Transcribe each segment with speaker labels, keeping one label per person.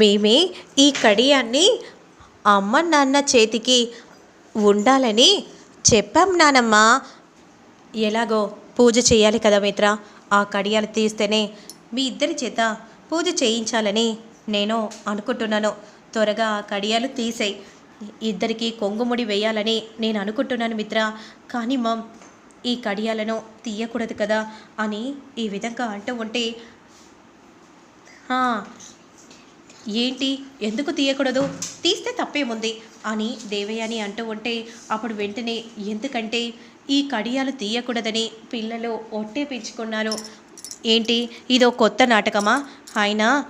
Speaker 1: మేమే ఈ కడియాన్ని అమ్మ నాన్న చేతికి ఉండాలని చెప్పాం నానమ్మ. ఎలాగో పూజ చేయాలి కదా మిత్ర? ఆ కడియాలు తీస్తేనే మీ ఇద్దరి చేత పూజ చేయించాలని నేను అనుకుంటున్నాను. త్వరగా ఆ కడియాలు తీసేయి. ఇద్దరికి కొంగుముడి వేయాలని నేను అనుకుంటున్నాను మిత్ర. కానీ మా ఈ కడియాలను తీయకూడదు కదా అని ఈ విధంగా అంటూ ఉంటే ఏంటి? ఎందుకు తీయకూడదు? తీస్తే తప్పేముంది? అని దేవయాని అంటూ ఉంటే అప్పుడు వెంటనే ఎందుకంటే ఈ కడియాలు తీయకూడదని పిల్లలు ఒట్టే పెంచుకున్నారు ఏంటి? ఇదో కొత్త నాటకమా? ఆయన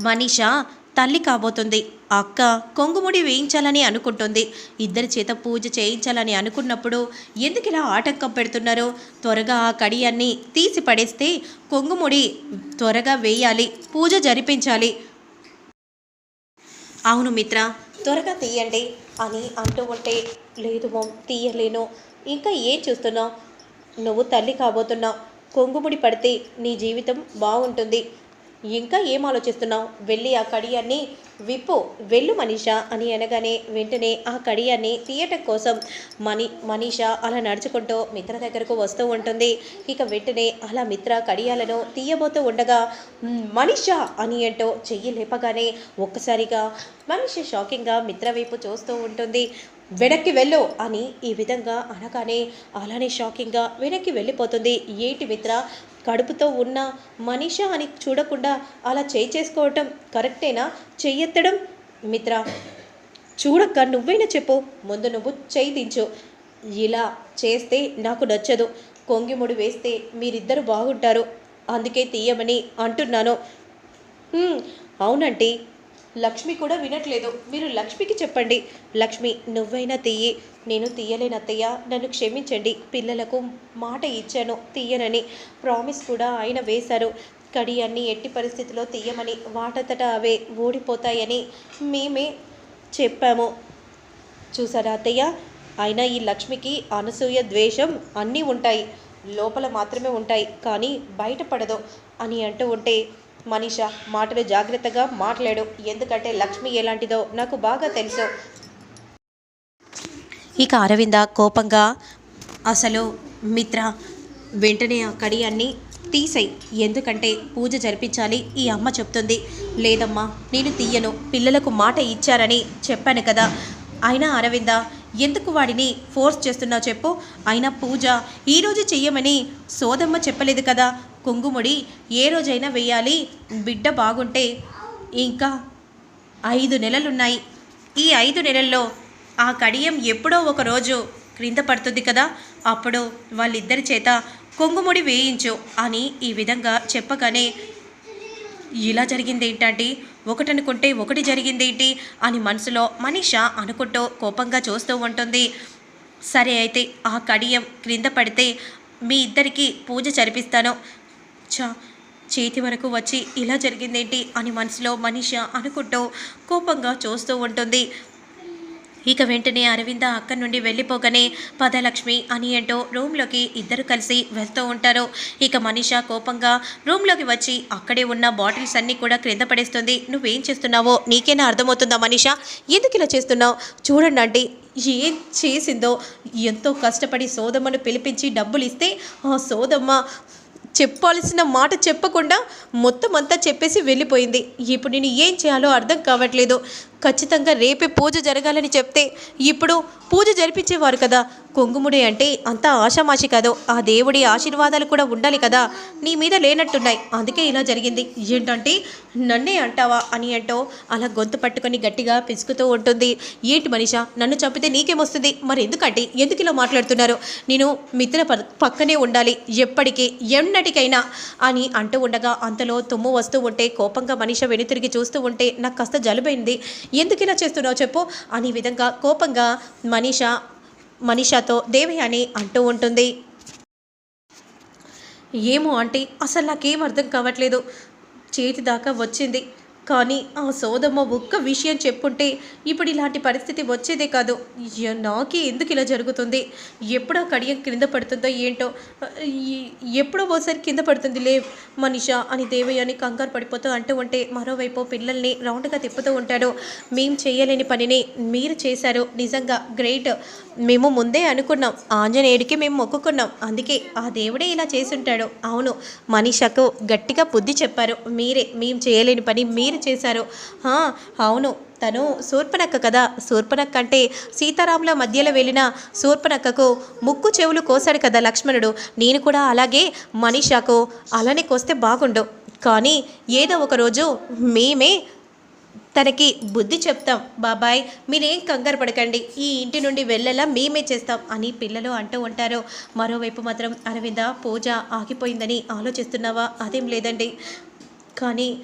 Speaker 1: మనీషా తల్లి కాబోతుంది. అక్క కొంగుముడి వేయించాలని అనుకుంటుంది. ఇద్దరి చేత పూజ చేయించాలని అనుకున్నప్పుడు ఎందుకు ఇలా ఆటంకం పెడుతున్నారో? త్వరగా ఆ కడియాన్ని తీసి పడేస్తే కొంగుముడి త్వరగా వేయాలి పూజ జరిపించాలి. అవును మిత్ర త్వరగా తీయండి అని అంటూ ఉంటే లేదు మోమ్ తీయలేను. ఇంకా ఏం చూస్తున్నావు? నువ్వు తల్లి కాబోతున్నావు. కొంగుముడి పడితే నీ జీవితం బాగుంటుంది. ఇంకా ఏం ఆలోచిస్తున్నావు? వెళ్ళి ఆ కడియాన్ని విప్పు వెళ్ళు మనీషా అని అనగానే వెంటనే ఆ కడియాన్ని తీయటం కోసం మనీ మనీషా అలా నడుచుకుంటూ మిత్ర దగ్గరకు వస్తూ ఉంటుంది. ఇక వెంటనే అలా మిత్ర కడియాలను తీయబోతూ ఉండగా మనీషా అని అంటూ చెయ్యి లేపగానే ఒక్కసారిగా మనిషి షాకింగ్గా మిత్ర వైపు చూస్తూ ఉంటుంది. వెనక్కి వెళ్ళు అని ఈ విధంగా అనగానే అలానే షాకింగ్గా వెనక్కి వెళ్ళిపోతుంది. ఏంటి మిత్ర? కడుపుతో ఉన్న మనీషా అని చూడకుండా అలా చేయి చేసుకోవటం కరెక్టేనా? ఎత్తడం? మిత్ర చూడక్క నువ్వైనా చెప్పు. ముందు నువ్వు చేయి దించు. ఇలా చేస్తే నాకు నచ్చదు. కొంగిముడి వేస్తే మీరిద్దరు బాగుంటారు. అందుకే తీయమని అంటున్నాను. అవునండి అవునంటీ. లక్ష్మి కూడా వినట్లేదు. మీరు లక్ష్మికి చెప్పండి. లక్ష్మి నువ్వైనా తీయి. నేను తీయలేను అత్తయ్య. నన్ను క్షమించండి. పిల్లలకు మాట ఇచ్చాను. తీయనని. ప్రామిస్ కూడా ఆయన వేశారు. కడి అన్ని ఎట్టి పరిస్థితిలో తీయమని వాటంతట అవే ఓడిపోతాయని మేమే చెప్పాము. చూసారా అత్తయ్య? అయినా ఈ లక్ష్మికి అనసూయ ద్వేషం అన్నీ ఉంటాయి. లోపల మాత్రమే ఉంటాయి. కానీ బయటపడదు అని అంటూ ఉంటే మనీష మాటలు జాగ్రత్తగా మాట్లాడు. ఎందుకంటే లక్ష్మి ఎలాంటిదో నాకు బాగా తెలుసు. ఇక అరవింద కోపంగా అసలు మిత్ర వెంటనే ఆ కడియాన్ని తీసేయి. ఎందుకంటే పూజ జరిపించాలి ఈ అమ్మ చెప్తుంది. లేదమ్మా నేను తీయను. పిల్లలకు మాట ఇచ్చారని చెప్పాను కదా. అయినా అరవింద ఎందుకు వాడిని ఫోర్స్ చేస్తున్నావు చెప్పు. అయినా పూజ ఈరోజు చెయ్యమని సోదమ్మ చెప్పలేదు కదా. కుంగుముడి ఏ రోజైనా వేయాలి బిడ్డ బాగుంటే ఇంకా ఐదు నెలలున్నాయి. ఈ ఐదు నెలల్లో ఆ కడియం ఎప్పుడో ఒకరోజు క్రింద పడుతుంది కదా. అప్పుడు వాళ్ళిద్దరి చేత కొంగుముడి వేయించు అని ఈ విధంగా చెప్పగానే ఇలా జరిగింది ఏంటంటే ఒకటనుకుంటే ఒకటి జరిగిందేంటి? అని మనసులో మనీష అనుకుంటూ కోపంగా చూస్తూ ఉంటుంది. సరే అయితే ఆ కడియం క్రింద పడితే మీ ఇద్దరికి పూజ జరిపిస్తాను. చా చేతి వరకు వచ్చి ఇలా జరిగిందేంటి? అని మనసులో మనీష అనుకుంటూ కోపంగా చూస్తూ ఉంటుంది. ఇక వెంటనే అరవింద అక్కడి నుండి వెళ్ళిపోగానే పదలక్ష్మి అని ఏంటో రూమ్లోకి ఇద్దరు కలిసి వెళ్తూ ఉంటారు. ఇక మనీష కోపంగా రూమ్లోకి వచ్చి అక్కడే ఉన్న బాటిల్స్ అన్నీ కూడా క్రింద పడేస్తుంది. నువ్వేం చేస్తున్నావో? నీకేనా అర్థమవుతుందా మనీష? ఎందుకు ఇలా చేస్తున్నావు? చూడండి అంటే ఏం చేసిందో? ఎంతో కష్టపడి సోదమ్మను పిలిపించి డబ్బులు ఇస్తే ఆ సోదమ్మ చెప్పాల్సిన మాట చెప్పకుండా మొత్తం అంతా చెప్పేసి వెళ్ళిపోయింది. ఇప్పుడు నేను ఏం చేయాలో అర్థం కావట్లేదు. ఖచ్చితంగా రేపే పూజ జరగాలని చెప్తే ఇప్పుడు పూజ జరిపించేవారు కదా. కొంగుముడి అంటే అంత ఆషామాషి కాదు. ఆ దేవుడి ఆశీర్వాదాలు కూడా ఉండాలి కదా. నీ మీద లేనట్టున్నాయి. అందుకే ఇలా జరిగింది. ఏంటంటే నన్నే అంటావా అని అంటో అలా గొంతు పట్టుకొని గట్టిగా పిసుకుతూ ఉంటుంది. ఏంటి మనిషా నన్ను చంపితే నీకేమొస్తుంది మరి ఎందుకంటే ఎందుకు ఇలా మాట్లాడుతున్నారు? నేను మిత్ర పక్కనే ఉండాలి. ఎప్పటికీ ఎన్నటికైనా అని అంటూ ఉండగా అంతలో తుమ్ము వస్తూ ఉంటే కోపంగా మనిష వెనుతిరిగి చూస్తూ ఉంటే నాకు కాస్త జలుబైంది. ఎందుకు ఇలా చేస్తున్నావు చెప్పు? అని విధంగా కోపంగా మనీష మనీషాతో దేవయాని అంటూ ఉంటుంది. ఏమో ఆంటీ అసలు నాకేం అర్థం కావట్లేదు. చేతి దాకా వచ్చింది. కానీ ఆ సోదమ్మ ఒక్క విషయం చెప్పుంటే ఇప్పుడు ఇలాంటి పరిస్థితి వచ్చేదే కాదు. నాకే ఎందుకు ఇలా జరుగుతుంది? ఎప్పుడో కడియం కింద పడుతుందో ఏంటో? ఎప్పుడో ఓసారి కింద పడుతుంది లే మనిష అని దేవయ్యని కంగారు పడిపోతూ అంటూ ఉంటే మరోవైపు పిల్లల్ని రౌండ్గా తిప్పుతూ ఉంటాడు. మేము చేయలేని పనిని మీరు చేశారు. నిజంగా గ్రేట్. మేము ముందే అనుకున్నాం. ఆంజనేయుడికి మేము మొక్కుకున్నాం. అందుకే ఆ దేవుడే ఇలా చేసుంటాడు అవును మనిషకు గట్టిగా బుద్ధి చెప్పారు. మీరే మేము చేయలేని పని మీరు చేశారు. అవును. తను శూర్పనక్క కదా. శూర్పనక్క అంటే సీతారాముల మధ్యలో వెళ్ళిన శూర్పనక్కకు ముక్కు చెవులు కోసాడు కదా లక్ష్మణుడు. నేను కూడా అలాగే మనీషాకు అలానే కోస్తే బాగుండు. కానీ ఏదో ఒకరోజు మేమే తనకి బుద్ధి చెప్తాం. బాబాయ్ మీరేం కంగారు పడకండి. ఈ ఇంటి నుండి వెళ్ళేలా మేమే చేస్తాం అని పిల్లలు అంటూ ఉంటారు. మరోవైపు మాత్రం అరవింద పూజ ఆగిపోయిందని ఆలోచిస్తున్నావా? అదేం లేదండి. కానీ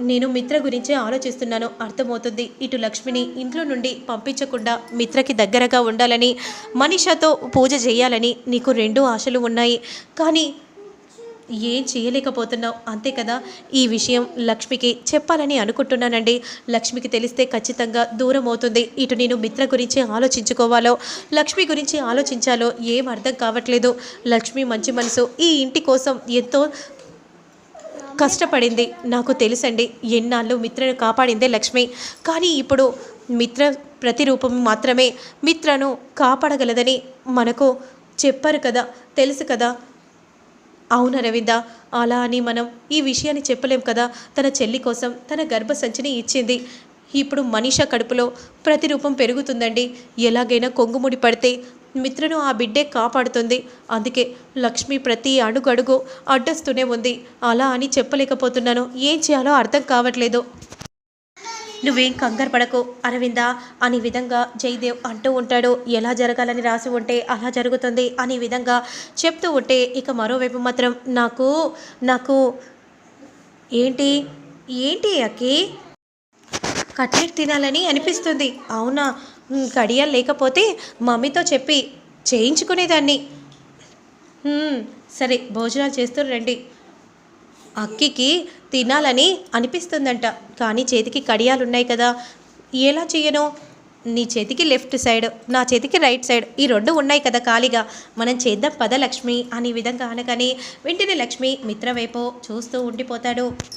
Speaker 1: నేను మిత్ర గురించి ఆలోచిస్తున్నాను. అర్థమవుతుంది. ఇటు లక్ష్మిని ఇంట్లో నుండి పంపించకుండా మిత్రకి దగ్గరగా ఉండాలని మనిషతో పూజ చేయాలని నీకు రెండు ఆశలు ఉన్నాయి. కానీ ఏం చేయలేకపోతున్నావు? అంతే కదా? ఈ విషయం లక్ష్మికి చెప్పాలని అనుకుంటున్నానండి. లక్ష్మికి తెలిస్తే ఖచ్చితంగా దూరం అవుతుంది ఇటు నేను మిత్ర గురించి ఆలోచించుకోవాలో లక్ష్మి గురించి ఆలోచించాలో ఏం అర్థం కావట్లేదు. లక్ష్మి మంచి మనసు. ఈ ఇంటి కోసం ఎంతో కష్టపడింది. నాకు తెలుసండి ఎన్నాళ్ళు మిత్రను కాపాడిందే లక్ష్మి. కానీ ఇప్పుడు మిత్ర ప్రతిరూపం మాత్రమే మిత్రను కాపాడగలదని మనకు చెప్పారు కదా తెలుసు కదా. అవును రవింద అలా అని మనం ఈ విషయాన్ని చెప్పలేం కదా. తన చెల్లి కోసం తన గర్భసంచిని ఇచ్చింది. ఇప్పుడు మనిష కడుపులో ప్రతిరూపం పెరుగుతుందండి. ఎలాగైనా కొంగుముడి పడితే మిత్రను ఆ బిడ్డే కాపాడుతుంది. అందుకే లక్ష్మి ప్రతి అడుగడుగు అడ్డస్తూనే ఉంది. అలా అని చెప్పలేకపోతున్నాను. ఏం చేయాలో అర్థం కావట్లేదు. నువ్వేం కంగారు పడకు అరవిందా అనే విధంగా జయదేవ్ అంటూ ఉంటాడు. ఎలా జరగాలని రాసి ఉంటే అలా జరుగుతుంది అనే విధంగా చెప్తూ ఉంటే ఇక మరోవైపు మాత్రం నాకు నాకు ఏంటి ఏంటి అక్కి? కట్లెట్ తినాలని అనిపిస్తుంది. అవునా? కడియాలు లేకపోతే మమ్మీతో చెప్పి చేయించుకునేదాన్ని. సరే భోజనాలు చేస్తూ రండి. అక్కికి తినాలని అనిపిస్తుందంట. కానీ చేతికి కడియాలు ఉన్నాయి కదా. ఎలా చేయను? నీ చేతికి లెఫ్ట్ సైడ్ నా చేతికి రైట్ సైడ్ ఈ రెండు ఉన్నాయి కదా ఖాళీగా. మనం చేద్దాం పద లక్ష్మి అనే విధంగా అనగానే వెంటనే లక్ష్మి మిత్రవైపో చూస్తూ ఉండిపోతాడు.